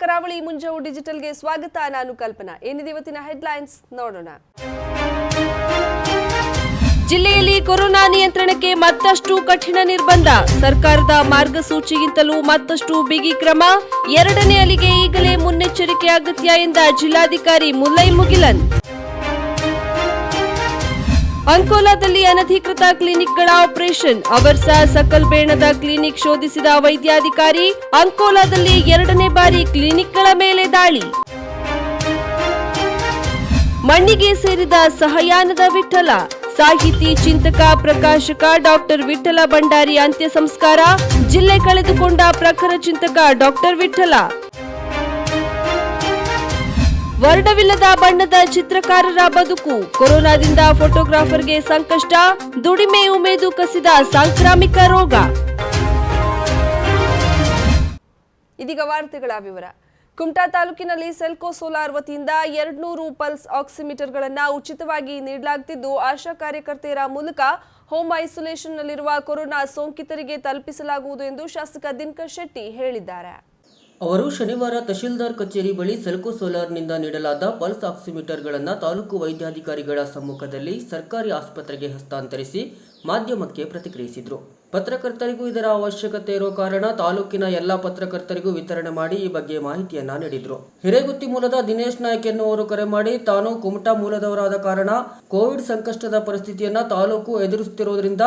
ಕರಾವಳಿ ಮುಂಜಾವು ಡಿಜಿಟಲ್ಗೆ ಸ್ವಾಗತ. ನಾನು ಕಲ್ಪನಾ. ಏನಿದೆ ಇವತ್ತಿನ ಹೆಡ್ಲೈನ್ಸ್ ನೋಡೋಣ. ಜಿಲ್ಲೆಯಲ್ಲಿ ಕೊರೋನಾ ನಿಯಂತ್ರಣಕ್ಕೆ ಮತ್ತಷ್ಟು ಕಠಿಣ ನಿರ್ಬಂಧ. ಸರ್ಕಾರದ ಮಾರ್ಗಸೂಚಿಗಿಂತಲೂ ಮತ್ತಷ್ಟು ಬಿಗಿ ಕ್ರಮ. ಎರಡನೇ ಅಲಿಗೆ ಈಗಲೇ ಮುನ್ನೆಚ್ಚರಿಕೆ ಅಗತ್ಯ ಎಂದ ಜಿಲ್ಲಾಧಿಕಾರಿ ಮುಲ್ಲೈ ಮುಗಿಲನ್. ಅಂಕೋಲಾದಲ್ಲಿ ಅನಧಿಕೃತ ಕ್ಲಿನಿಕ್ಗಳ ಆಪರೇಷನ್. ಅವರ್ಸ ಸಕಲ್ಬೇಣದ ಕ್ಲಿನಿಕ್ ಶೋಧಿಸಿದ ವೈದ್ಯಾಧಿಕಾರಿ ಅಂಕೋಲಾದಲ್ಲಿ ಎರಡನೇ ಬಾರಿ ಕ್ಲಿನಿಕ್ಗಳ ಮೇಲೆ ದಾಳಿ. ಮಣ್ಣಿಗೆ ಸೇರಿದ ಸಹಯಾನದ ವಿಠಲ ಸಾಹಿತಿ, ಚಿಂತಕ, ಪ್ರಕಾಶಕ ಡಾಕ್ಟರ್ ವಿಠಲ ಭಂಡಾರಿ ಅಂತ್ಯ ಸಂಸ್ಕಾರ. ಜಿಲ್ಲೆ ಕಳೆದುಕೊಂಡ ಪ್ರಖರ ಚಿಂತಕ ಡಾಕ್ಟರ್ ವಿಠಲ ವರ್ಣವಿಲ್ಲದ ಬಣ್ಣದ ಚಿತ್ರಕಾರರ ಬದುಕು. ಕೊರೋನಾದಿಂದ ಫೋಟೋಗ್ರಾಫರ್ಗೆ ಸಂಕಷ್ಟ ದುಡಿಮೆ ಉಮೇದು ಕಸಿದ ಸಾಂಕ್ರಾಮಿಕ ರೋಗ. ಇದೀಗ ವಾರ್ತೆಗಳ ವಿವರ. ಕುಮಟಾ ತಾಲೂಕಿನಲ್ಲಿ ಸೆಲ್ಕೋ ಸೋಲಾರ್ ವತಿಯಿಂದ ಎರಡ್ನೂರು ಪಲ್ಸ್ ಆಕ್ಸಿಮೀಟರ್ಗಳನ್ನು ಉಚಿತವಾಗಿ ನೀಡಲಾಗುತ್ತಿದ್ದು ಆಶಾ ಕಾರ್ಯಕರ್ತೆಯರ ಮೂಲಕ ಹೋಮ್ ಐಸೋಲೇಷನ್ನಲ್ಲಿರುವ ಕೊರೋನಾ ಸೋಂಕಿತರಿಗೆ ತಲುಪಿಸಲಾಗುವುದು ಎಂದು ಶಾಸಕ ದಿನಕರ್ ಶೆಟ್ಟಿ ಹೇಳಿದ್ದಾರೆ. ಅವರು ಶನಿವಾರ ತಹಶೀಲ್ದಾರ್ ಕಚೇರಿ ಬಳಿ ಸೆಲ್ಕೋ ಸೋಲಾರ್ನಿಂದ ನೀಡಲಾದ ಪಲ್ಸ್ ಆಕ್ಸಿಮೀಟರ್ಗಳನ್ನು ತಾಲೂಕು ವೈದ್ಯಾಧಿಕಾರಿಗಳ ಸಮ್ಮುಖದಲ್ಲಿ ಸರ್ಕಾರಿ ಆಸ್ಪತ್ರೆಗೆ ಹಸ್ತಾಂತರಿಸಿ ಮಾಧ್ಯಮಕ್ಕೆ ಪ್ರತಿಕ್ರಿಯಿಸಿದರು. ಪತ್ರಕರ್ತರಿಗೂ ಇದರ ಅವಶ್ಯಕತೆ ಇರೋ ಕಾರಣ ತಾಲೂಕಿನ ಎಲ್ಲ ಪತ್ರಕರ್ತರಿಗೂ ವಿತರಣೆ ಮಾಡಿ ಈ ಬಗ್ಗೆ ಮಾಹಿತಿಯನ್ನ ನೀಡಿದ್ರು. ಹಿರೇಗುತ್ತಿ ಮೂಲದ ದಿನೇಶ್ ನಾಯ್ಕ್ ಎನ್ನುವರು ಕರೆ ಮಾಡಿ ತಾನು ಕುಮಟಾ ಮೂಲದವರಾದ ಕಾರಣ ಕೋವಿಡ್ ಸಂಕಷ್ಟದ ಪರಿಸ್ಥಿತಿಯನ್ನ ತಾಲೂಕು ಎದುರಿಸುತ್ತಿರುವುದರಿಂದ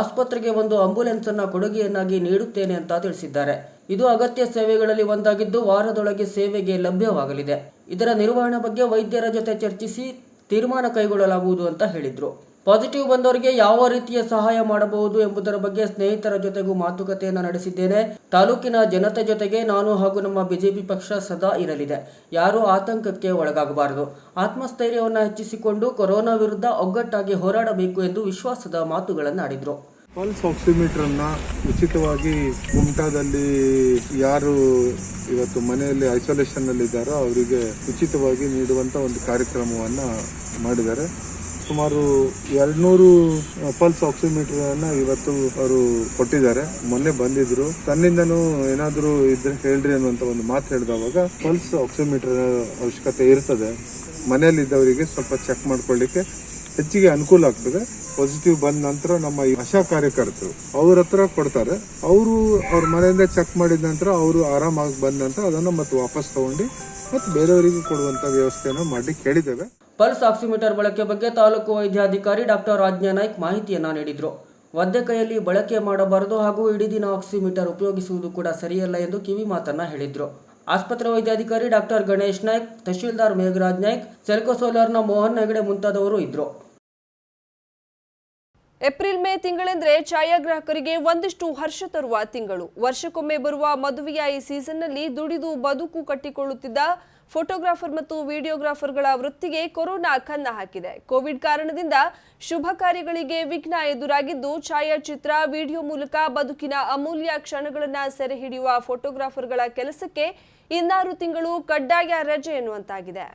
ಆಸ್ಪತ್ರೆಗೆ ಒಂದು ಆಂಬ್ಯುಲೆನ್ಸ್ ಅನ್ನ ಕೊಡುಗೆಯನ್ನಾಗಿ ನೀಡುತ್ತೇನೆ ಅಂತ ತಿಳಿಸಿದ್ದಾರೆ. ಇದು ಅಗತ್ಯ ಸೇವೆಗಳಲ್ಲಿ ಒಂದಾಗಿದ್ದು ವಾರದೊಳಗೆ ಸೇವೆಗೆ ಲಭ್ಯವಾಗಲಿದೆ. ಇದರ ನಿರ್ವಹಣೆ ಬಗ್ಗೆ ವೈದ್ಯರ ಜೊತೆ ಚರ್ಚಿಸಿ ತೀರ್ಮಾನ ಕೈಗೊಳ್ಳಲಾಗುವುದು ಅಂತ ಹೇಳಿದರು. ಪಾಸಿಟಿವ್ ಬಂದವರಿಗೆ ಯಾವ ರೀತಿಯ ಸಹಾಯ ಮಾಡಬಹುದು ಎಂಬುದರ ಬಗ್ಗೆ ಸ್ನೇಹಿತರ ಜೊತೆಗೂ ಮಾತುಕತೆಯನ್ನು ನಡೆಸಿದ್ದೇನೆ. ತಾಲೂಕಿನ ಜನತೆ ಜೊತೆಗೆ ನಾನು ಹಾಗೂ ನಮ್ಮ ಬಿಜೆಪಿ ಪಕ್ಷ ಸದಾ ಇರಲಿದೆ. ಯಾರೂ ಆತಂಕಕ್ಕೆ ಒಳಗಾಗಬಾರದು. ಆತ್ಮಸ್ಥೈರ್ಯವನ್ನು ಹೆಚ್ಚಿಸಿಕೊಂಡು ಕೊರೋನಾ ವಿರುದ್ಧ ಒಗ್ಗಟ್ಟಾಗಿ ಹೋರಾಡಬೇಕು ಎಂದು ವಿಶ್ವಾಸದ ಮಾತುಗಳನ್ನಾಡಿದ್ರು. ಪಲ್ಸ್ ಆಕ್ಸಿಮೀಟರ್ನ ಉಚಿತವಾಗಿ ಕುಮಟಾದಲ್ಲಿ ಯಾರು ಇವತ್ತು ಮನೆಯಲ್ಲಿ ಐಸೋಲೇಷನ್ ಅಲ್ಲಿ ಇದ್ದಾರೋ ಅವರಿಗೆ ಉಚಿತವಾಗಿ ನೀಡುವಂತ ಒಂದು ಕಾರ್ಯಕ್ರಮವನ್ನ ಮಾಡಿದ್ದಾರೆ. ಸುಮಾರು ಎರಡ್ನೂರು ಪಲ್ಸ್ ಆಕ್ಸಿಮೀಟರ್ ಅನ್ನ ಇವತ್ತು ಅವರು ಕೊಟ್ಟಿದ್ದಾರೆ. ಮೊನ್ನೆ ಬಂದಿದ್ರು. ತನ್ನಿಂದನು ಏನಾದರೂ ಇದ್ರೆ ಹೇಳ್ರಿ ಅನ್ನುವಂತ ಒಂದು ಮಾತು ಹೇಳಿದವಾಗ ಪಲ್ಸ್ ಆಕ್ಸಿಮೀಟರ್ ಅವಶ್ಯಕತೆ ಇರ್ತದೆ. ಮನೆಯಲ್ಲಿದ್ದವರಿಗೆ ಸ್ವಲ್ಪ ಚೆಕ್ ಮಾಡ್ಕೊಳ್ಳಿಕ್ಕೆ ಹೆಚ್ಚಿಗೆ ಅನುಕೂಲ ಆಗ್ತದೆ. ಪಾಸಿಟಿವ್ ಬಂದ ನಂತರ ನಮ್ಮ ಆಶಾ ಕಾರ್ಯಕರ್ತರು ಅವ್ರ ಹತ್ರ ಕೊಡ್ತಾರೆ. ಅವರು ಅವ್ರ ಮನೆಯಿಂದ ಚೆಕ್ ಮಾಡಿದ ನಂತರ ಅವರು ಆರಾಮಾಗಿ ಬಂದ ನಂತರ ಅದನ್ನು ಮತ್ತೆ ವಾಪಸ್ ತಗೊಂಡು ಮತ್ತೆ ಬೇರೆಯವರಿಗೂ ಕೊಡುವಂತ ವ್ಯವಸ್ಥೆಯನ್ನು ಮಾಡಿ ಕೇಳಿದ್ದೇವೆ. ಪಲ್ಸ್ ಆಕ್ಸಿಮೀಟರ್ ಬಳಕೆ ಬಗ್ಗೆ ತಾಲೂಕು ವೈದ್ಯಾಧಿಕಾರಿ ಡಾಕ್ಟರ್ ರಾಜ್ಞಾ ನಾಯ್ಕ್ ಮಾಹಿತಿಯನ್ನ ನೀಡಿದ್ರು. ಒದ್ದೆ ಕೈಯಲ್ಲಿ ಬಳಕೆ ಮಾಡಬಾರದು ಹಾಗೂ ಇಡೀ ದಿನ ಆಕ್ಸಿಮೀಟರ್ ಉಪಯೋಗಿಸುವುದು ಕೂಡ ಸರಿಯಲ್ಲ ಎಂದು ಕಿವಿ ಮಾತನ್ನ ಹೇಳಿದ್ರು. ಆಸ್ಪತ್ರೆ ವೈದ್ಯಾಧಿಕಾರಿ ಡಾಕ್ಟರ್ ಗಣೇಶ್ ನಾಯ್ಕ್, ತಹಶೀಲ್ದಾರ್ ಮೇಘರಾಜ್ ನಾಯ್ಕ್ ಸೆಲ್ಕೋ ಸೋಲಾರ್ನ ಮೋಹನ್ ಹೆಗಡೆ ಮುಂತಾದವರು ಇದ್ರು. ಏಪ್ರಿಲ್ ಮೇ ತಿಂಗಳೆಂದರೆ ಛಾಯಾಗ್ರಾಹಕರಿಗೆ ಒಂದಿಷ್ಟು ಹರ್ಷ ತರುವ ತಿಂಗಳು. ವರ್ಷಕ್ಕೊಮ್ಮೆ ಬರುವ ಮದುವೆಯ ಈ ಸೀಸನ್ನಲ್ಲಿ ದುಡಿದು ಬದುಕು ಕಟ್ಟಿಕೊಳ್ಳುತ್ತಿದ್ದ ಫೋಟೋಗ್ರಾಫರ್ ಮತ್ತು ವಿಡಿಯೋಗ್ರಾಫರ್ಗಳ ವೃತ್ತಿಗೆ ಕೊರೋನಾ ಕನ್ನ ಹಾಕಿದೆ. ಕೋವಿಡ್ ಕಾರಣದಿಂದ ಶುಭ ಕಾರ್ಯಗಳಿಗೆ ವಿಘ್ನ ಎದುರಾಗಿದ್ದು ಛಾಯಾಚಿತ್ರ, ವಿಡಿಯೋ ಮೂಲಕ ಬದುಕಿನ ಅಮೂಲ್ಯ ಕ್ಷಣಗಳನ್ನು ಸೆರೆ ಹಿಡಿಯುವ ಫೋಟೋಗ್ರಾಫರ್ಗಳ ಕೆಲಸಕ್ಕೆ ಇನ್ನಾರು ತಿಂಗಳು ಕಡ್ಡಾಯ ರಜೆ ಎನ್ನುವಂತಾಗಿದೆ.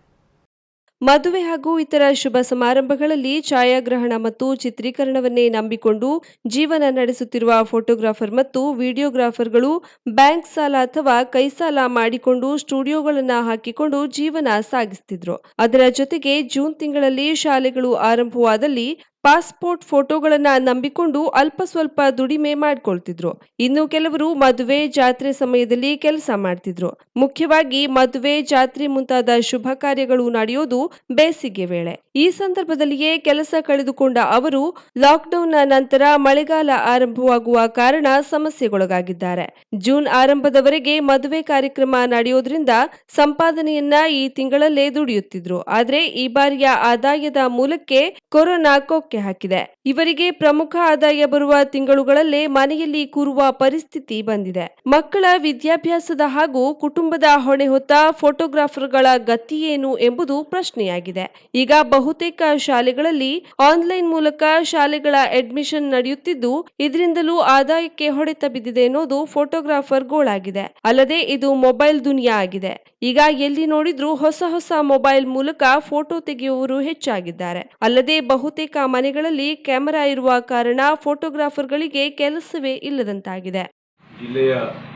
ಮದುವೆ ಹಾಗೂ ಇತರ ಶುಭ ಸಮಾರಂಭಗಳಲ್ಲಿ ಛಾಯಾಗ್ರಹಣ ಮತ್ತು ಚಿತ್ರೀಕರಣವನ್ನೇ ನಂಬಿಕೊಂಡು ಜೀವನ ನಡೆಸುತ್ತಿರುವ ಫೋಟೋಗ್ರಾಫರ್ ಮತ್ತು ವಿಡಿಯೋಗ್ರಾಫರ್ಗಳು ಬ್ಯಾಂಕ್ ಸಾಲ ಅಥವಾ ಕೈ ಸಾಲ ಮಾಡಿಕೊಂಡು ಸ್ಟುಡಿಯೋಗಳನ್ನು ಹಾಕಿಕೊಂಡು ಜೀವನ ಸಾಗಿಸ್ತಿದ್ರು. ಅದರ ಜೊತೆಗೆ ಜೂನ್ ತಿಂಗಳಲ್ಲಿ ಶಾಲೆಗಳು ಆರಂಭವಾದಲ್ಲಿ ಪಾಸ್ಪೋರ್ಟ್ ಫೋಟೋಗಳನ್ನ ನಂಬಿಕೊಂಡು ಅಲ್ಪ ಸ್ವಲ್ಪ ದುಡಿಮೆ ಮಾಡ್ಕೊಳ್ತಿದ್ರು. ಇನ್ನು ಕೆಲವರು ಮದುವೆ ಜಾತ್ರೆ ಸಮಯದಲ್ಲಿ ಕೆಲಸ ಮಾಡ್ತಿದ್ರು. ಮುಖ್ಯವಾಗಿ ಮದುವೆ ಜಾತ್ರೆ ಮುಂತಾದ ಶುಭ ಕಾರ್ಯಗಳು ನಡೆಯೋದು ಬೇಸಿಗೆ ವೇಳೆ. ಈ ಸಂದರ್ಭದಲ್ಲಿಯೇ ಕೆಲಸ ಕಳೆದುಕೊಂಡ ಅವರು ಲಾಕ್ಡೌನ್ನ ನಂತರ ಮಳೆಗಾಲ ಆರಂಭವಾಗುವ ಕಾರಣ ಸಮಸ್ಯೆಗೊಳಗಾಗಿದ್ದಾರೆ. ಜೂನ್ ಆರಂಭದವರೆಗೆ ಮದುವೆ ಕಾರ್ಯಕ್ರಮ ನಡೆಯೋದ್ರಿಂದ ಸಂಪಾದನೆಯನ್ನ ಈ ತಿಂಗಳಲ್ಲೇ ದುಡಿಯುತ್ತಿದ್ರು. ಆದರೆ ಈ ಬಾರಿಯ ಆದಾಯದ ಮೂಲಕ್ಕೆ ಕೊರೋನಾ ಕೊಕ್ಕೆ ಹಾಕಿದೆ. ಇವರಿಗೆ ಪ್ರಮುಖ ಆದಾಯ ಬರುವ ತಿಂಗಳುಗಳಲ್ಲೇ ಮನೆಯಲ್ಲಿ ಕೂರುವ ಪರಿಸ್ಥಿತಿ ಬಂದಿದೆ. ಮಕ್ಕಳ ವಿದ್ಯಾಭ್ಯಾಸದ ಹಾಗೂ ಕುಟುಂಬದ ಹೊಣೆ ಹೊತ್ತ ಫೋಟೋಗ್ರಾಫರ್ಗಳ ಗತಿಯೇನು ಎಂಬುದು ಪ್ರಶ್ನೆಯಾಗಿದೆ. ಈಗ ಬಹುತೇಕ ಶಾಲೆಗಳಲ್ಲಿ ಆನ್ಲೈನ್ ಮೂಲಕ ಶಾಲೆಗಳ ಅಡ್ಮಿಷನ್ ನಡೆಯುತ್ತಿದ್ದು, ಇದರಿಂದಲೂ ಆದಾಯಕ್ಕೆ ಹೊಡೆತ ಬಿದ್ದಿದೆ ಎನ್ನುವುದು ಫೋಟೋಗ್ರಾಫರ್ ಗೋಳಾಗಿದೆ. ಅಲ್ಲದೆ ಇದು ಮೊಬೈಲ್ ದುನಿಯಾ ಆಗಿದೆ. ಈಗ ಎಲ್ಲಿ ನೋಡಿದ್ರೂ ಹೊಸ ಹೊಸ ಮೊಬೈಲ್ ಮೂಲಕ ಫೋಟೋ ತೆಗೆಯುವವರು ಹೆಚ್ಚಾಗಿದ್ದಾರೆ. ಅಲ್ಲದೆ ಬಹುತೇಕ ಮನೆಗಳಲ್ಲಿ ಕ್ಯಾಮೆರಾ ಇರುವ ಕಾರಣ ಫೋಟೋಗ್ರಾಫರ್ಗಳಿಗೆ ಕೆಲಸವೇ ಇಲ್ಲದಂತಾಗಿದೆ. ಜಿಲ್ಲೆಯ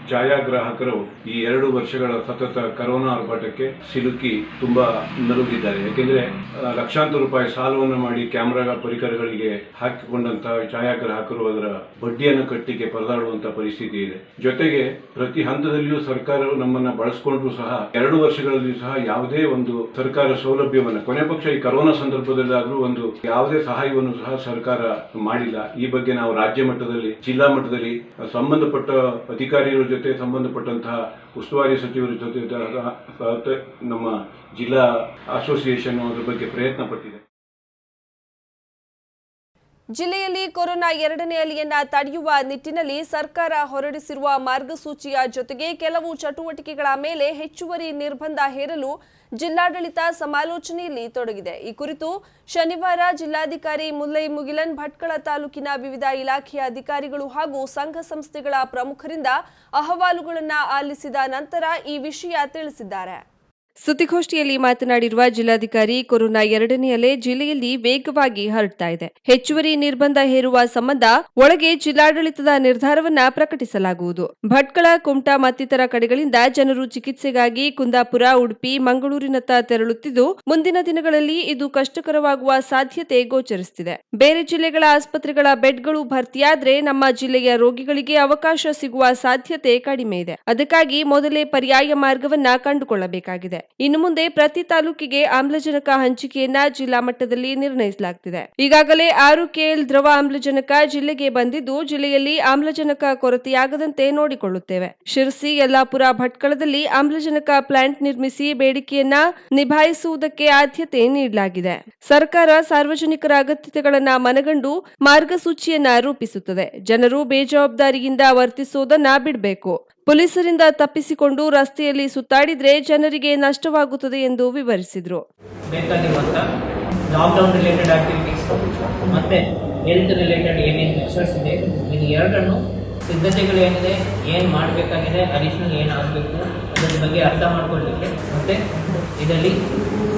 ಛಾಯಾಗ್ರಾಹಕರು ಈ ಎರಡು ವರ್ಷಗಳ ಸತತ ಕರೋನಾ ಆರ್ಭಟಕ್ಕೆ ಸಿಲುಕಿ ತುಂಬಾ ನಲುಗಿದ್ದಾರೆ. ಯಾಕೆಂದ್ರೆ ಲಕ್ಷಾಂತರ ರೂಪಾಯಿ ಸಾಲವನ್ನು ಮಾಡಿ ಕ್ಯಾಮೆರಾ ಪರಿಕರಗಳಿಗೆ ಹಾಕಿಕೊಂಡಂತಹ ಛಾಯಾಗ್ರಾಹಕರು ಅದರ ಬಡ್ಡಿಯನ್ನು ಕಟ್ಟಿಗೆ ಪರದಾಡುವಂತಹ ಪರಿಸ್ಥಿತಿ ಇದೆ. ಜೊತೆಗೆ, ಪ್ರತಿ ಹಂತದಲ್ಲಿಯೂ ಸರ್ಕಾರವು ನಮ್ಮನ್ನ ಬಳಸಿಕೊಂಡ್ರು ಸಹ, ಎರಡು ವರ್ಷಗಳಲ್ಲಿ ಸಹ ಯಾವುದೇ ಒಂದು ಸರ್ಕಾರ ಸೌಲಭ್ಯವನ್ನು, ಕೊನೆ ಪಕ್ಷ ಈ ಕರೋನಾ ಸಂದರ್ಭದಲ್ಲಾದರೂ ಒಂದು ಯಾವುದೇ ಸಹಾಯವನ್ನು ಸಹ ಸರ್ಕಾರ ಮಾಡಿಲ್ಲ. ಈ ಬಗ್ಗೆ ನಾವು ರಾಜ್ಯ ಮಟ್ಟದಲ್ಲಿ, ಜಿಲ್ಲಾ ಮಟ್ಟದಲ್ಲಿ ಸಂಬಂಧಪಟ್ಟ ಅಧಿಕಾರಿಗಳ ಜೊತೆ ಸಂಬಂಧಪಟ್ಟಂತಹ ಉಸ್ತುವಾರಿ ಸಚಿವರ ಜೊತೆ ನಮ್ಮ ಜಿಲ್ಲಾ ಅಸೋಸಿಯೇಷನ್ ಅದ್ರ ಬಗ್ಗೆ ಪ್ರಯತ್ನ ಪಟ್ಟಿದೆ. ಜಿಲ್ಲೆಯಲ್ಲಿ ಕೊರೋನಾ ಎರಡನೇ ಅಲೆಯನ್ನ ತಡೆಯುವ ನಿಟ್ಟಿನಲ್ಲಿ ಸರ್ಕಾರ ಹೊರಡಿಸಿರುವ ಮಾರ್ಗಸೂಚಿಯ ಜೊತೆಗೆ ಕೆಲವು ಚಟುವಟಿಕೆಗಳ ಮೇಲೆ ಹೆಚ್ಚುವರಿ ನಿರ್ಬಂಧ ಹೇರಲು ಜಿಲ್ಲಾಡಳಿತ ಸಮಾಲೋಚನೆಯಲ್ಲಿ ತೊಡಗಿದೆ. ಈ ಕುರಿತು ಶನಿವಾರ ಜಿಲ್ಲಾಧಿಕಾರಿ ಮುಲ್ಲೈ ಮುಗಿಲನ್ ಭಟ್ಕಳ ತಾಲೂಕಿನ ವಿವಿಧ ಇಲಾಖೆಯ ಅಧಿಕಾರಿಗಳು ಹಾಗೂ ಸಂಘ ಸಂಸ್ಥೆಗಳ ಪ್ರಮುಖರಿಂದ ಅಹವಾಲುಗಳನ್ನು ಆಲಿಸಿದ ನಂತರ ಈ ವಿಷಯ ತಿಳಿಸಿದ್ದಾರೆ. ಸುದ್ದಿಗೋಷ್ಠಿಯಲ್ಲಿ ಮಾತನಾಡಿರುವ ಜಿಲ್ಲಾಧಿಕಾರಿ, ಕೊರೋನಾ ಎರಡನೇ ಅಲೆ ಜಿಲ್ಲೆಯಲ್ಲಿ ವೇಗವಾಗಿ ಹರಡ್ತಾ ಇದೆ. ಹೆಚ್ಚುವರಿ ನಿರ್ಬಂಧ ಹೇರುವ ಸಂಬಂಧ ಒಳಗೆ ಜಿಲ್ಲಾಡಳಿತದ ನಿರ್ಧಾರವನ್ನ ಪ್ರಕಟಿಸಲಾಗುವುದು. ಭಟ್ಕಳ, ಕುಮಟಾ ಮತ್ತಿತರ ಕಡೆಗಳಿಂದ ಜನರು ಚಿಕಿತ್ಸೆಗಾಗಿ ಕುಂದಾಪುರ, ಉಡುಪಿ, ಮಂಗಳೂರಿನತ್ತ ತೆರಳುತ್ತಿದ್ದು, ಮುಂದಿನ ದಿನಗಳಲ್ಲಿ ಇದು ಕಷ್ಟಕರವಾಗುವ ಸಾಧ್ಯತೆ ಗೋಚರಿಸುತ್ತಿದೆ. ಬೇರೆ ಜಿಲ್ಲೆಗಳ ಆಸ್ಪತ್ರೆಗಳ ಬೆಡ್ಗಳು ಭರ್ತಿಯಾದ್ರೆ ನಮ್ಮ ಜಿಲ್ಲೆಯ ರೋಗಿಗಳಿಗೆ ಅವಕಾಶ ಸಿಗುವ ಸಾಧ್ಯತೆ ಕಡಿಮೆ ಇದೆ. ಅದಕ್ಕಾಗಿ ಮೊದಲೇ ಪರ್ಯಾಯ ಮಾರ್ಗವನ್ನ ಕಂಡುಕೊಳ್ಳಬೇಕಾಗಿದೆ. ಇನ್ನು ಮುಂದೆ ಪ್ರತಿ ತಾಲೂಕಿಗೆ ಆಮ್ಲಜನಕ ಹಂಚಿಕೆಯನ್ನ ಜಿಲ್ಲಾ ಮಟ್ಟದಲ್ಲಿ ನಿರ್ಣಯಿಸಲಾಗುತ್ತಿದೆ ಈಗಾಗಲೇ ಆರು ಕೆಎಲ್ ದ್ರವ ಆಮ್ಲಜನಕ ಜಿಲ್ಲೆಗೆ ಬಂದಿದ್ದು, ಜಿಲ್ಲೆಯಲ್ಲಿ ಆಮ್ಲಜನಕ ಕೊರತೆಯಾಗದಂತೆ ನೋಡಿಕೊಳ್ಳುತ್ತೇವೆ. ಶಿರಸಿ, ಯಲ್ಲಾಪುರ, ಭಟ್ಕಳದಲ್ಲಿ ಆಮ್ಲಜನಕ ಪ್ಲಾಂಟ್ ನಿರ್ಮಿಸಿ ಬೇಡಿಕೆಯನ್ನ ನಿಭಾಯಿಸುವುದಕ್ಕೆ ಆದ್ಯತೆ ನೀಡಲಾಗಿದೆ. ಸರ್ಕಾರ ಸಾರ್ವಜನಿಕರ ಅಗತ್ಯತೆಗಳನ್ನ ಮನಗಂಡು ಮಾರ್ಗಸೂಚಿಯನ್ನ ರೂಪಿಸುತ್ತದೆ. ಜನರು ಬೇಜವಾಬ್ದಾರಿಯಿಂದ ವರ್ತಿಸುವುದನ್ನ ಬಿಡಬೇಕು. ಪೊಲೀಸರಿಂದ ತಪ್ಪಿಸಿಕೊಂಡು ರಸ್ತೆಯಲ್ಲಿ ಸುತ್ತಾಡಿದ್ರೆ ಜನರಿಗೆ ನಷ್ಟವಾಗುತ್ತದೆ ಎಂದು ವಿವರಿಸಿದರು. ಲಾಕ್ಡೌನ್ ರಿಲೇಟೆಡ್ ಆಕ್ಟಿವಿಟೀಸ್ ಮತ್ತು ಹೆಲ್ತ್ ರಿಲೇಟೆಡ್ ಏನೇನು ಮೆಷರ್ಸ್ ಇದೆ ಇದು ಎರಡನ್ನು ಸಿದ್ಧತೆಗಳು ಏನಿದೆ, ಏನು ಮಾಡಬೇಕಾಗಿದೆ ಅಡಿಷನಲ್ ಏನು ಆಗಬೇಕು, ಅದರ ಬಗ್ಗೆ ಅರ್ಥ ಮಾಡ್ಕೊಳ್ಳಿಕ್ಕೆ ಮತ್ತು ಇದರಲ್ಲಿ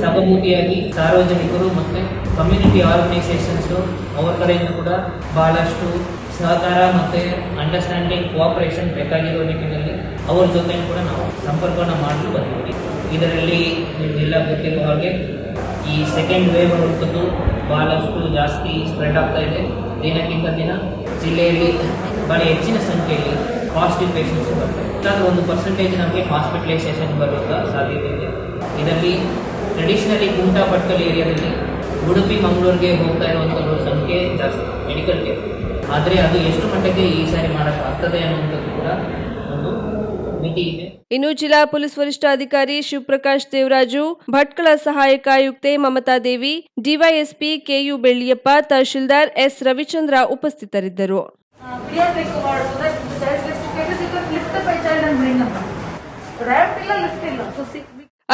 ಸಹಭೂತಿಯಾಗಿ ಸಾರ್ವಜನಿಕರು ಮತ್ತು ಕಮ್ಯುನಿಟಿ ಆರ್ಗನೈಸೇಷನ್ಸು ಅವರ ಕಡೆಯಿಂದ ಕೂಡ ಬಹಳಷ್ಟು ಸಹಕಾರ ಮತ್ತು ಅಂಡರ್ಸ್ಟ್ಯಾಂಡಿಂಗ್ ಕೋಆಪರೇಷನ್ ಬೇಕಾಗಿರೋ ನಿಟ್ಟಿನಲ್ಲಿ ಅವ್ರ ಜೊತೆ ಕೂಡ ನಾವು ಸಂಪರ್ಕವನ್ನು ಮಾಡಲು ಬಂದಿದ್ದೀವಿ. ಇದರಲ್ಲಿ ನಿಮಗೆಲ್ಲ ಗೊತ್ತಿರುವ ಹಾಗೆ ಈ ಸೆಕೆಂಡ್ ವೇವ್ ಅನ್ನುವಂಥದ್ದು ಬಹಳಷ್ಟು ಜಾಸ್ತಿ ಸ್ಪ್ರೆಡ್ ಆಗ್ತಾ ಇದೆ. ದಿನಕ್ಕಿಂತ ದಿನ ಜಿಲ್ಲೆಯಲ್ಲಿ ಭಾಳ ಹೆಚ್ಚಿನ ಸಂಖ್ಯೆಯಲ್ಲಿ ಪಾಸಿಟಿವ್ ಪೇಷಂಟ್ಸ್ ಬರ್ತಾರೆ. ಇಲ್ಲಾಂದ್ರೆ ಒಂದು ಪರ್ಸೆಂಟೇಜ್ ನಮಗೆ ಹಾಸ್ಪಿಟಲೈಸೇಷನ್ ಬರುವಂಥ ಸಾಧ್ಯತೆ ಇದೆ. ಇದರಲ್ಲಿ ಟ್ರೆಡಿಷನಲಿ ಕುಂಟಾ ಪಟ್ಕಲ್ ಏರಿಯಾದಲ್ಲಿ ಉಡುಪಿ, ಮಂಗಳೂರಿಗೆ ಹೋಗ್ತಾ ಇರುವಂಥವ್ರ ಸಂಖ್ಯೆ ಜಾಸ್ತಿ. ಮೆಡಿಕಲ್ ಕೇರ್ ಆದರೆ ಅದು ಎಷ್ಟು ಮಟ್ಟಕ್ಕೆ ಈ ಸಾರಿ ಮಾಡೋಕ್ಕಾಗ್ತದೆ ಅನ್ನುವಂಥದ್ದು ಕೂಡ ಒಂದು ಮಿತಿ ಇದೆ ಇನ್ನು ಜಿಲ್ಲಾ ಪೊಲೀಸ್ ವರಿಷ್ಠಾಧಿಕಾರಿ ಶಿವಪ್ರಕಾಶ್ ದೇವರಾಜು ಭಟ್ಕಳ ಸಹಾಯಕ ಆಯುಕ್ತೆ Mamata Devi DYSP K U Belliappa tahsildar S Ravichandra ಉಪಸ್ಥಿತರಿದ್ದರು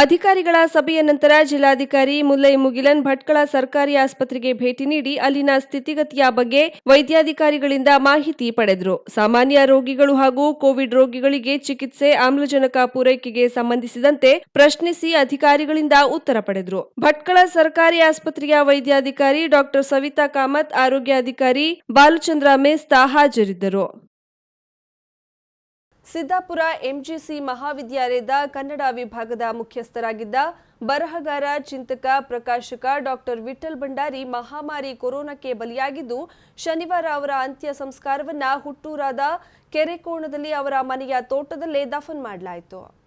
ಅಧಿಕಾರಿಗಳ ಸಭೆಯ ನಂತರ ಜಿಲ್ಲಾಧಿಕಾರಿ ಮುಲ್ಲೈ ಮುಗಿಲನ್ ಭಟ್ಕಳ ಸರ್ಕಾರಿ ಆಸ್ಪತ್ರೆಗೆ ಭೇಟಿ ನೀಡಿ ಅಲ್ಲಿನ ಸ್ಥಿತಿಗತಿಯ ಬಗ್ಗೆ ವೈದ್ಯಾಧಿಕಾರಿಗಳಿಂದ ಮಾಹಿತಿ ಪಡೆದರು. ಸಾಮಾನ್ಯ ರೋಗಿಗಳು ಹಾಗೂ ಕೋವಿಡ್ ರೋಗಿಗಳಿಗೆ ಚಿಕಿತ್ಸೆ, ಆಮ್ಲಜನಕ ಪೂರೈಕೆಗೆ ಸಂಬಂಧಿಸಿದಂತೆ ಪ್ರಶ್ನಿಸಿ ಅಧಿಕಾರಿಗಳಿಂದ ಉತ್ತರ ಪಡೆದರು. ಭಟ್ಕಳ ಸರ್ಕಾರಿ ಆಸ್ಪತ್ರೆಯ ವೈದ್ಯಾಧಿಕಾರಿ ಡಾಕ್ಟರ್ ಸವಿತಾ ಕಾಮತ್, ಆರೋಗ್ಯಾಧಿಕಾರಿ ಬಾಲಚಂದ್ರ ಮೇಸ್ತಾ ಹಾಜರಿದ್ದರು. ಸಿದ್ದಾಪುರ ಎಂಜಿಸಿ ಮಹಾವಿದ್ಯಾಲಯದ ಕನ್ನಡ ವಿಭಾಗದ ಮುಖ್ಯಸ್ಥರಾಗಿದ್ದ ಬರಹಗಾರ, ಚಿಂತಕ, ಪ್ರಕಾಶಕ ಡಾಕ್ಟರ್ ವಿಠಲ್ ಭಂಡಾರಿ ಮಹಾಮಾರಿ ಕೊರೋನಾಕ್ಕೆ ಬಲಿಯಾಗಿದ್ದು, ಶನಿವಾರ ಅವರ ಅಂತ್ಯ ಸಂಸ್ಕಾರವನ್ನು ಹುಟ್ಟೂರಾದ ಕೆರೆಕೋಣದಲ್ಲಿ ಅವರ ಮನೆಯ ತೋಟದಲ್ಲೇ ದಫನ್ ಮಾಡಲಾಯಿತು.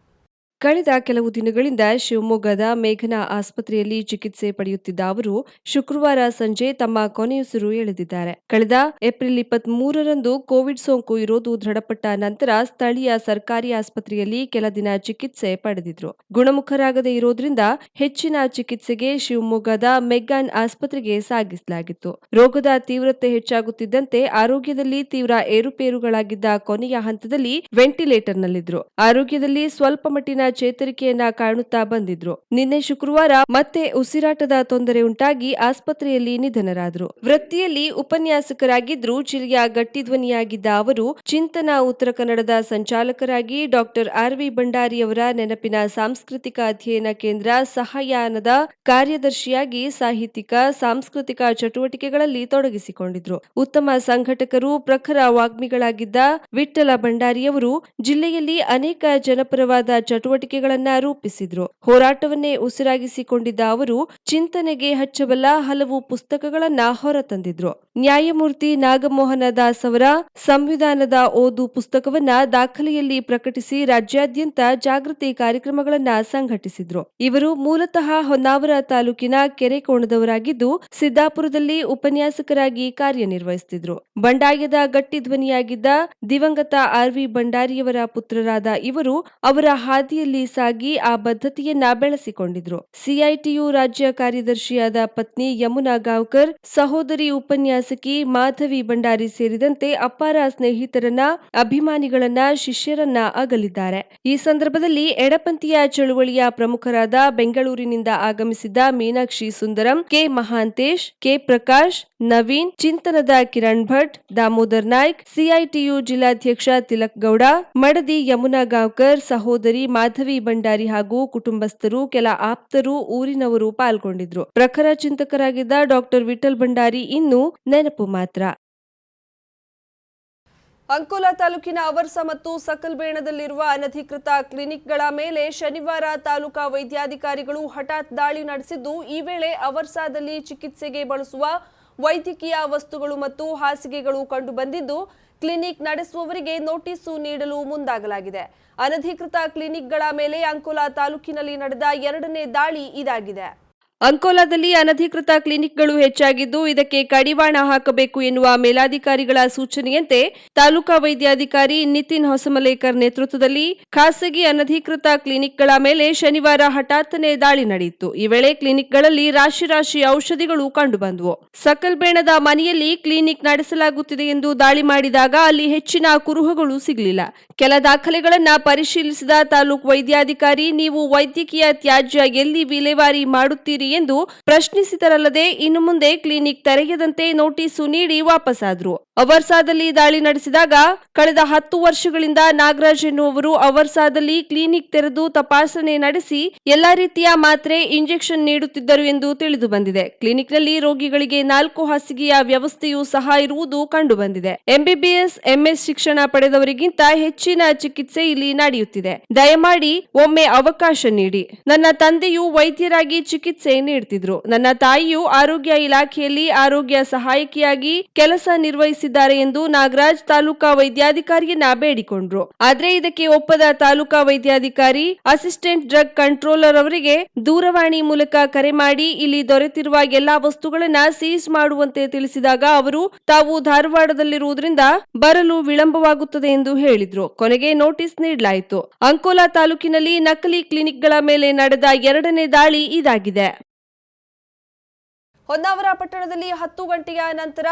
ಕಳೆದ ಕೆಲವು ದಿನಗಳಿಂದ ಶಿವಮೊಗ್ಗದ ಮೇಘನಾ ಆಸ್ಪತ್ರೆಯಲ್ಲಿ ಚಿಕಿತ್ಸೆ ಪಡೆಯುತ್ತಿದ್ದ ಅವರು, ಶುಕ್ರವಾರ ಸಂಜೆ ತಮ್ಮ ಕೊನೆಯುಸಿರು ಎಳೆದಿದ್ದಾರೆ. ಕಳೆದ ಏಪ್ರಿಲ್ ಇಪ್ಪತ್ತ್ ಮೂರರಂದು ಕೋವಿಡ್ ಸೋಂಕು ಇರೋದು ದೃಢಪಟ್ಟ ನಂತರ ಸ್ಥಳೀಯ ಸರ್ಕಾರಿ ಆಸ್ಪತ್ರೆಯಲ್ಲಿ ಕೆಲ ದಿನ ಚಿಕಿತ್ಸೆ ಪಡೆದಿದ್ರು. ಗುಣಮುಖರಾಗದೇ ಇರೋದ್ರಿಂದ ಹೆಚ್ಚಿನ ಚಿಕಿತ್ಸೆಗೆ ಶಿವಮೊಗ್ಗದ ಮೆಗ್ಗಾನ್ ಆಸ್ಪತ್ರೆಗೆ ಸಾಗಿಸಲಾಗಿತ್ತು. ರೋಗದ ತೀವ್ರತೆ ಹೆಚ್ಚಾಗುತ್ತಿದ್ದಂತೆ ಆರೋಗ್ಯದಲ್ಲಿ ತೀವ್ರ ಏರುಪೇರುಗಳಾಗಿದ್ದ ಕೊನೆಯ ಹಂತದಲ್ಲಿ ವೆಂಟಿಲೇಟರ್ನಲ್ಲಿದ್ರು. ಆರೋಗ್ಯದಲ್ಲಿ ಸ್ವಲ್ಪ ಮಟ್ಟಿನ ಚೇತರಿಕೆಯನ್ನ ಕಾಣುತ್ತಾ ಬಂದಿದ್ರು. ನಿನ್ನೆ ಶುಕ್ರವಾರ ಮತ್ತೆ ಉಸಿರಾಟದ ತೊಂದರೆ ಉಂಟಾಗಿ ಆಸ್ಪತ್ರೆಯಲ್ಲಿ ನಿಧನರಾದರು. ವೃತ್ತಿಯಲ್ಲಿ ಉಪನ್ಯಾಸಕರಾಗಿದ್ರು ಜಿಲ್ಲೆಯ ಗಟ್ಟಿಧ್ವನಿಯಾಗಿದ್ದ ಅವರು, ಚಿಂತನ ಉತ್ತರ ಕನ್ನಡದ ಸಂಚಾಲಕರಾಗಿ ಡಾಕ್ಟರ್ ಆರ್ ವಿ ಭಂಡಾರಿಯವರ ನೆನಪಿನ ಸಾಂಸ್ಕೃತಿಕ ಅಧ್ಯಯನ ಕೇಂದ್ರ ಸಹಾಯಾನದ ಕಾರ್ಯದರ್ಶಿಯಾಗಿ ಸಾಹಿತ್ಯಿಕ, ಸಾಂಸ್ಕೃತಿಕ ಚಟುವಟಿಕೆಗಳಲ್ಲಿ ತೊಡಗಿಸಿಕೊಂಡಿದ್ರು. ಉತ್ತಮ ಸಂಘಟಕರು, ಪ್ರಖರ ವಾಗ್ಮಿಗಳಾಗಿದ್ದ ವಿಠ್ಠಲ ಭಂಡಾರಿಯವರು ಜಿಲ್ಲೆಯಲ್ಲಿ ಅನೇಕ ಜನಪರವಾದ ಚಟುವಟಿಕೆಗಳನ್ನ ರೂಪಿಸಿದ್ರು. ಹೋರಾಟವನ್ನೇ ಉಸಿರಾಗಿಸಿಕೊಂಡಿದ್ದ ಅವರು ಚಿಂತನೆಗೆ ಹಚ್ಚಬಲ್ಲ ಹಲವು ಪುಸ್ತಕಗಳನ್ನ ಹೊರತಂದಿದ್ರು. ನ್ಯಾಯಮೂರ್ತಿ ನಾಗಮೋಹನ ದಾಸ್ ಅವರ ಸಂವಿಧಾನದ ಓದು ಪುಸ್ತಕವನ್ನ ದಾಖಲೆಯಲ್ಲಿ ಪ್ರಕಟಿಸಿ ರಾಜ್ಯಾದ್ಯಂತ ಜಾಗೃತಿ ಕಾರ್ಯಕ್ರಮಗಳನ್ನ ಸಂಘಟಿಸಿದ್ರು. ಇವರು ಮೂಲತಃ ಹೊನ್ನಾವರ ತಾಲೂಕಿನ ಕೆರೆಕೋಣದವರಾಗಿದ್ದು ಸಿದ್ದಾಪುರದಲ್ಲಿ ಉಪನ್ಯಾಸಕರಾಗಿ ಕಾರ್ಯನಿರ್ವಹಿಸುತ್ತಿದ್ರು ಬಂಡಾಯದ ಗಟ್ಟಿ ಧ್ವನಿಯಾಗಿದ್ದ ದಿವಂಗತ ಆರ್ ವಿ ಭಂಡಾರಿಯವರ ಪುತ್ರರಾದ ಇವರು ಅವರ ಹಾದಿಯಲ್ಲಿ ಸಾಗಿ ಆ ಬದ್ಧತೆಯನ್ನ ಬೆಳೆಸಿಕೊಂಡಿದ್ರು. ಸಿಐಟಿಯು ರಾಜ್ಯ ಕಾರ್ಯದರ್ಶಿಯಾದ ಪತ್ನಿ ಯಮುನಾ ಗಾವ್ಕರ್, ಸಹೋದರಿ ಉಪನ್ಯಾಸಕಿ ಮಾಧವಿ ಭಂಡಾರಿ ಸೇರಿದಂತೆ ಅಪಾರ ಸ್ನೇಹಿತರನ್ನ, ಅಭಿಮಾನಿಗಳನ್ನ, ಶಿಷ್ಯರನ್ನ ಅಗಲಿದ್ದಾರೆ. ಈ ಸಂದರ್ಭದಲ್ಲಿ ಎಡಪಂಥೀಯ ಚಳುವಳಿಯ ಪ್ರಮುಖರಾದ ಬೆಂಗಳೂರಿನಿಂದ ಆಗಮಿಸಿದ್ದ ಮೀನಾಕ್ಷಿ ಸುಂದರಂ, ಕೆ ಮಹಾಂತೇಶ್, ಕೆ ಪ್ರಕಾಶ್, ನವೀನ್, ಚಿಂತನದ ಕಿರಣ್ ಭಟ್, ದಾಮೋದರ್ ನಾಯ್ಕ್, ಸಿಐಟಿಯು ಜಿಲ್ಲಾಧ್ಯಕ್ಷ ತಿಲಕ್ ಗೌಡ, ಮಡದಿ ಯಮುನಾ ಗಾವ್ಕರ್, ಸಹೋದರಿ ಮಾಧವಿ ಭಂಡಾರಿ ಹಾಗೂ ಕುಟುಂಬಸ್ಥರು, ಕೆಲ ಆಪ್ತರು ಊರಿನವರು ಪಾಲ್ಗೊಂಡಿದ್ರು. ಪ್ರಖರ ಚಿಂತಕರಾಗಿದ್ದ ಡಾಕ್ಟರ್ ವಿಠಲ್ ಭಂಡಾರಿ ಇನ್ನು ನೆನಪು ಮಾತ್ರ. ಅಂಕೋಲಾ ತಾಲೂಕಿನ ಅವರ್ಸ ಮತ್ತು ಸಕಲ್ಬೇಣದಲ್ಲಿರುವ ಅನಧಿಕೃತ ಕ್ಲಿನಿಕ್ಗಳ ಮೇಲೆ ಶನಿವಾರ ತಾಲೂಕಾ ವೈದ್ಯಾಧಿಕಾರಿಗಳು ಹಠಾತ್ ದಾಳಿ ನಡೆಸಿದ್ದು, ಈ ವೇಳೆ ಅವರ್ಸಾದಲ್ಲಿ ಚಿಕಿತ್ಸೆಗೆ ಬಳಸುವ ವೈದ್ಯಕೀಯ ವಸ್ತುಗಳು ಮತ್ತು ಹಾಸಿಗೆಗಳು ಕಂಡುಬಂದಿದ್ದು ಕ್ಲಿನಿಕ್ ನಡೆಸುವವರಿಗೆ ನೋಟಿಸು ನೀಡಲು ಮುಂದಾಗಲಾಗಿದೆ. ಅನಧಿಕೃತ ಕ್ಲಿನಿಕ್ಗಳ ಮೇಲೆ ಅಂಕೋಲಾ ತಾಲೂಕಿನಲ್ಲಿ ನಡೆದ ಎರಡನೇ ದಾಳಿ ಇದಾಗಿದೆ. ಅಂಕೋಲಾದಲ್ಲಿ ಅನಧಿಕೃತ ಕ್ಲಿನಿಕ್ಗಳು ಹೆಚ್ಚಾಗಿದ್ದು, ಇದಕ್ಕೆ ಕಡಿವಾಣ ಹಾಕಬೇಕು ಎನ್ನುವ ಮೇಲಾಧಿಕಾರಿಗಳ ಸೂಚನೆಯಂತೆ ತಾಲೂಕಾ ವೈದ್ಯಾಧಿಕಾರಿ ನಿತಿನ್ ಹೊಸಮಲೇಕರ್ ನೇತೃತ್ವದಲ್ಲಿ ಖಾಸಗಿ ಅನಧಿಕೃತ ಕ್ಲಿನಿಕ್ಗಳ ಮೇಲೆ ಶನಿವಾರ ಹಠಾತ್ತನೆ ದಾಳಿ ನಡೆಯಿತು. ಈ ವೇಳೆ ಕ್ಲಿನಿಕ್ಗಳಲ್ಲಿ ರಾಶಿ ರಾಶಿ ಔಷಧಿಗಳು ಕಂಡುಬಂದವು. ಸಕಲ್ಬೇಣದ ಮನೆಯಲ್ಲಿ ಕ್ಲಿನಿಕ್ ನಡೆಸಲಾಗುತ್ತಿದೆ ಎಂದು ದಾಳಿ ಮಾಡಿದಾಗ ಅಲ್ಲಿ ಹೆಚ್ಚಿನ ಕುರುಹುಗಳು ಸಿಗಲಿಲ್ಲ. ಕೆಲ ದಾಖಲೆಗಳನ್ನು ಪರಿಶೀಲಿಸಿದ ತಾಲೂಕು ವೈದ್ಯಾಧಿಕಾರಿ, ನೀವು ವೈದ್ಯಕೀಯ ತ್ಯಾಜ್ಯ ಎಲ್ಲಿ ವಿಲೇವಾರಿ ಮಾಡುತ್ತೀರಿ ಎಂದು ಪ್ರಶ್ನಿಸಿದರಲ್ಲದೆ ಇನ್ನು ಮುಂದೆ ಕ್ಲಿನಿಕ್ ತೆರೆಯದಂತೆ ನೋಟಿಸು ನೀಡಿ ವಾಪಸ್ಸಾದ್ರು ಅವರ್ಸಾದಲ್ಲಿ ದಾಳಿ ನಡೆಸಿದಾಗ ಕಳೆದ ಹತ್ತು ವರ್ಷಗಳಿಂದ ನಾಗರಾಜ್ ಎನ್ನುವರು ಅವರ್ಸಾದಲ್ಲಿ ಕ್ಲಿನಿಕ್ ತೆರೆದು ತಪಾಸಣೆ ನಡೆಸಿ ಎಲ್ಲಾ ರೀತಿಯ ಮಾತ್ರೆ ಇಂಜೆಕ್ಷನ್ ನೀಡುತ್ತಿದ್ದರು ಎಂದು ತಿಳಿದು ಬಂದಿದೆ. ಕ್ಲಿನಿಕ್ನಲ್ಲಿ ರೋಗಿಗಳಿಗೆ ನಾಲ್ಕು ಹಾಸಿಗೆಯ ವ್ಯವಸ್ಥೆಯೂ ಸಹ ಇರುವುದು ಕಂಡುಬಂದಿದೆ ಎಂಬಿಬಿಎಸ್, ಎಂಎಸ್ ಶಿಕ್ಷಣ ಪಡೆದವರಿಗಿಂತ ಹೆಚ್ಚಿನ ಚಿಕಿತ್ಸೆ ಇಲ್ಲಿ ನಡೆಯುತ್ತಿದೆ. ದಯಮಾಡಿ ಒಮ್ಮೆ ಅವಕಾಶ ನೀಡಿ. ನನ್ನ ತಂದೆಯು ವೈದ್ಯರಾಗಿ ಚಿಕಿತ್ಸೆ ನೀಡುತ್ತಿದ್ರು ನನ್ನ ತಾಯಿಯು ಆರೋಗ್ಯ ಇಲಾಖೆಯಲ್ಲಿ ಆರೋಗ್ಯ ಸಹಾಯಕಿಯಾಗಿ ಕೆಲಸ ನಿರ್ವಹಿಸಿದ್ದಾರೆ ಎಂದು ನಾಗರಾಜ್ ತಾಲೂಕಾ ವೈದ್ಯಾಧಿಕಾರಿಯನ್ನ ಬೇಡಿಕೊಂಡ್ರು ಆದ್ರೆ ಇದಕ್ಕೆ ಒಪ್ಪದ ತಾಲೂಕಾ ವೈದ್ಯಾಧಿಕಾರಿ, ಅಸಿಸ್ಟೆಂಟ್ ಡ್ರಗ್ ಕಂಟ್ರೋಲರ್ ಅವರಿಗೆ ದೂರವಾಣಿ ಮೂಲಕ ಕರೆ ಮಾಡಿ ಇಲ್ಲಿ ದೊರೆತಿರುವ ಎಲ್ಲಾ ವಸ್ತುಗಳನ್ನ ಸೀಸ್ ಮಾಡುವಂತೆ ತಿಳಿಸಿದಾಗ ಅವರು, ತಾವು ಧಾರವಾಡದಲ್ಲಿರುವುದರಿಂದ ಬರಲು ವಿಳಂಬವಾಗುತ್ತದೆ ಎಂದು ಹೇಳಿದ್ರು. ಕೊನೆಗೆ ನೋಟಿಸ್ ನೀಡಲಾಯಿತು. ಅಂಕೋಲಾ ತಾಲೂಕಿನಲ್ಲಿ ನಕಲಿ ಕ್ಲಿನಿಕ್ಗಳ ಮೇಲೆ ನಡೆದ ಎರಡನೇ ದಾಳಿ ಇದಾಗಿದೆ. ಹೊನ್ನಾವರ ಪಟ್ಟಣದಲ್ಲಿ ಹತ್ತು ಗಂಟೆಯ ನಂತರ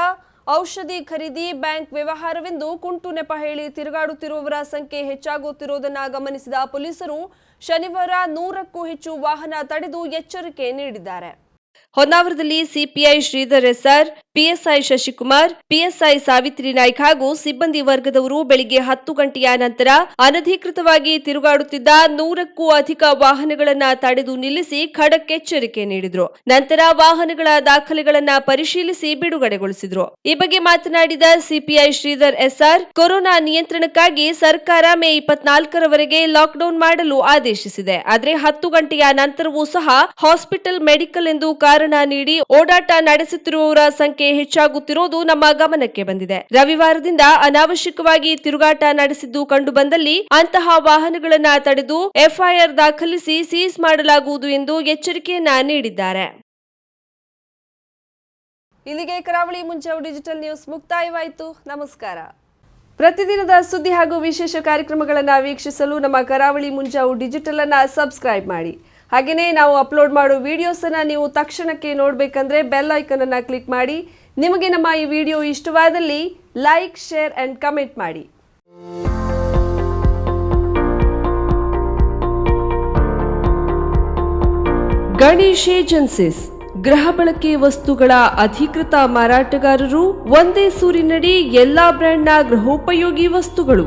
ಔಷಧಿ ಖರೀದಿ, ಬ್ಯಾಂಕ್ ವ್ಯವಹಾರವೆಂದು ಕುಂಟು ನೆಪ ಹೇಳಿ ತಿರುಗಾಡುತ್ತಿರುವವರ ಸಂಖ್ಯೆ ಹೆಚ್ಚಾಗುತ್ತಿರುವುದನ್ನು ಗಮನಿಸಿದ ಪೊಲೀಸರು ಶನಿವಾರ ನೂರಕ್ಕೂ ಹೆಚ್ಚು ವಾಹನ ತಡೆದು ಎಚ್ಚರಿಕೆ ನೀಡಿದ್ದಾರೆ. ಹೊನ್ನಾವರದಲ್ಲಿ CPI Shridhar SR PSI Shashikumar, PSI Savitri Naik ಹಾಗೂ ಸಿಬ್ಬಂದಿ ವರ್ಗದವರು ಬೆಳಿಗ್ಗೆ ಹತ್ತು ಗಂಟೆಯ ನಂತರ ಅನಧಿಕೃತವಾಗಿ ತಿರುಗಾಡುತ್ತಿದ್ದ ನೂರಕ್ಕೂ ಅಧಿಕ ವಾಹನಗಳನ್ನು ತಡೆದು ನಿಲ್ಲಿಸಿ ಖಡಕ್ ಎಚ್ಚರಿಕೆ ನೀಡಿದ್ರು. ನಂತರ ವಾಹನಗಳ ದಾಖಲೆಗಳನ್ನ ಪರಿಶೀಲಿಸಿ ಬಿಡುಗಡೆಗೊಳಿಸಿದ್ರು. ಈ ಬಗ್ಗೆ ಮಾತನಾಡಿದ ಸಿಪಿಐ ಶ್ರೀಧರ್ ಎಸ್ಆರ್, ಕೊರೋನಾ ನಿಯಂತ್ರಣಕ್ಕಾಗಿ ಸರ್ಕಾರ ಮೇ ಇಪ್ಪತ್ನಾಲ್ಕರವರೆಗೆ ಲಾಕ್ಡೌನ್ ಮಾಡಲು ಆದೇಶಿಸಿದೆ. ಆದರೆ ಹತ್ತು ಗಂಟೆಯ ನಂತರವೂ ಸಹ ಹಾಸ್ಪಿಟಲ್ ಮೆಡಿಕಲ್ ಎಂದು ಕಾರಣ ನೀಡಿ ಓಡಾಟ ನಡೆಸುತ್ತಿರುವವರ ಸಂಖ್ಯೆ ಹೆಚ್ಚಾಗುತ್ತಿರುವುದು ನಮ್ಮ ಗಮನಕ್ಕೆ ಬಂದಿದೆ. ರವಿವಾರದಿಂದ ಅನಾವಶ್ಯಕವಾಗಿ ತಿರುಗಾಟ ನಡೆಸಿದ್ದು ಕಂಡುಬಂದಲ್ಲಿ ಅಂತಹ ವಾಹನಗಳನ್ನು ತಡೆದು ಎಫ್ಐಆರ್ ದಾಖಲಿಸಿ ಸೀಸ್ ಮಾಡಲಾಗುವುದು ಎಂದು ಎಚ್ಚರಿಕೆಯನ್ನ ನೀಡಿದ್ದಾರೆ. ಇಲ್ಲಿಗೆ ಕರಾವಳಿ ಮುಂಚಾವ್ ಡಿಜಿಟಲ್ ನ್ಯೂಸ್ ಮುಕ್ತಾಯವಾಯಿತು. ನಮಸ್ಕಾರ. ಪ್ರತಿದಿನದ ಸುದ್ದಿ ಹಾಗೂ ವಿಶೇಷ ಕಾರ್ಯಕ್ರಮಗಳನ್ನು ವೀಕ್ಷಿಸಲು ನಮ್ಮ ಕರಾವಳಿ ಮುಂಜಾವು ಡಿಜಿಟಲ್ ಅನ್ನ ಸಬ್ಸ್ಕ್ರೈಬ್ ಮಾಡಿ. ಹಾಗೆಯೇ ನಾವು ಅಪ್ಲೋಡ್ ಮಾಡೋ ವಿಡಿಯೋಸನ್ನು ನೀವು ತಕ್ಷಣಕ್ಕೆ ನೋಡಬೇಕಂದ್ರೆ ಬೆಲ್ ಐಕನನ್ನು ಕ್ಲಿಕ್ ಮಾಡಿ. ನಿಮಗೆ ನಮ್ಮ ಈ ವಿಡಿಯೋ ಇಷ್ಟವಾದಲ್ಲಿ ಲೈಕ್ ಶೇರ್ ಆ್ಯಂಡ್ ಕಮೆಂಟ್ ಮಾಡಿ. ಗಣೇಶ್ ಏಜೆನ್ಸಿಸ್, ಗೃಹ ಬಳಕೆ ವಸ್ತುಗಳ ಅಧಿಕೃತ ಮಾರಾಟಗಾರರು ಒಂದೇ ಸೂರಿನಡಿ ಎಲ್ಲಾ ಬ್ರ್ಯಾಂಡ್ನ ಗೃಹೋಪಯೋಗಿ ವಸ್ತುಗಳು.